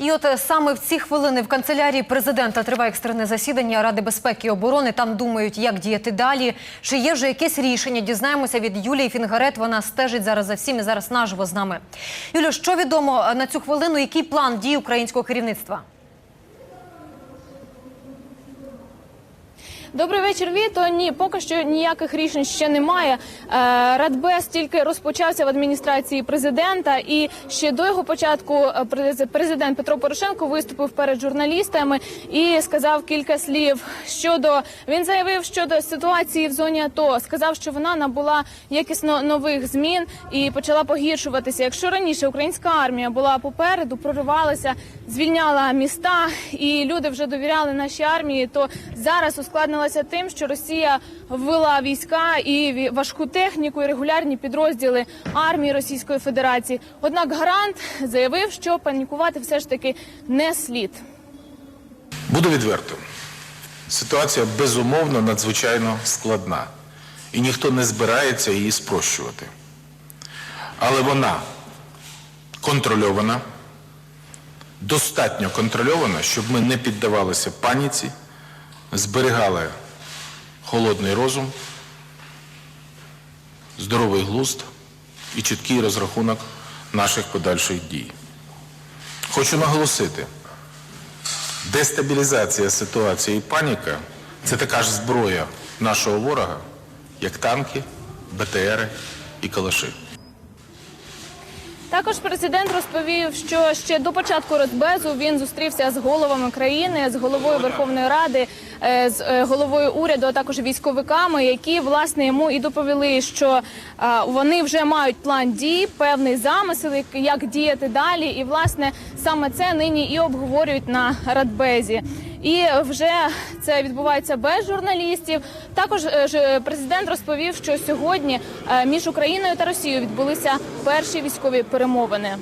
І от е, саме в ці хвилини в канцелярії президента триває екстрене засідання Ради безпеки і оборони. Там думають, як діяти далі. Чи є вже якесь рішення? Дізнаємося від Юлії Фінгарет. Вона стежить зараз за всім і зараз наживо з нами. Юлю, що відомо е, на цю хвилину? Який план дій українського керівництва? Добрий вечір, Віто. Ні, поки що ніяких рішень ще немає. Е, Радбез тільки розпочався в адміністрації президента, і ще до його початку е, президент Петро Порошенко виступив перед журналістами і сказав кілька слів щодо він заявив щодо ситуації в зоні АТО. Сказав, що вона набула якісно нових змін і почала погіршуватися. Якщо раніше українська армія була попереду, проривалася, звільняла міста, і люди вже довіряли нашій армії, то зараз ускладнилася тим, що Росія ввела війська і важку техніку і регулярні підрозділи армії Російської Федерації. Однак гарант заявив, що панікувати все ж таки не слід. Буду відвертим. Ситуація безумовно надзвичайно складна, і ніхто не збирається її спрощувати. Але вона контрольована, достатньо контрольована, щоб ми не піддавалися паніці, зберігали холодний розум, здоровий глузд і чіткий розрахунок наших подальших дій. Хочу наголосити, Дестабілізація ситуації і паніка це така ж зброя нашого ворога, як танки, БТРи і калаши. Також президент розповів, що ще до початку Радбезу він зустрівся з головами країни, з головою Верховної Ради, е, з е, головою уряду, а також військовиками, які власне йому і доповіли, що е, вони вже мають план дій, певний замисел, як- діяти далі. І власне саме це нині і обговорюють на Радбезі. І вже це відбувається без журналістів. Також е, президент розповів, що сьогодні е, між Україною та Росією відбулися перші військові перемовини.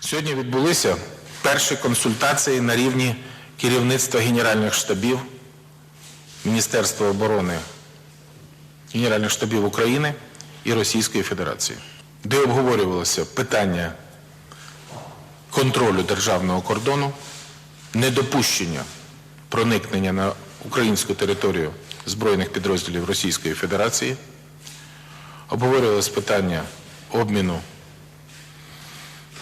Сьогодні відбулися перші консультації на рівні керівництва генеральних штабів Міністерства оборони, Генеральних штабів України і Російської Федерації, де обговорювалося питання контролю державного кордону, недопущення проникнення на українську територію збройних підрозділів Російської Федерації, обговорювалось питання обміну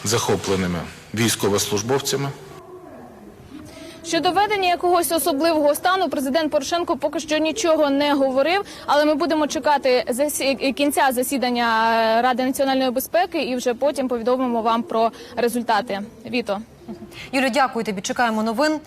захопленими військовослужбовцями. Щодо введення якогось особливого стану, президент Порошенко поки що нічого не говорив, але ми будемо чекати засі- кінця засідання е, Ради національної безпеки і вже потім повідомимо вам про результати. Віто. Юлю, дякую тобі. Чекаємо новин.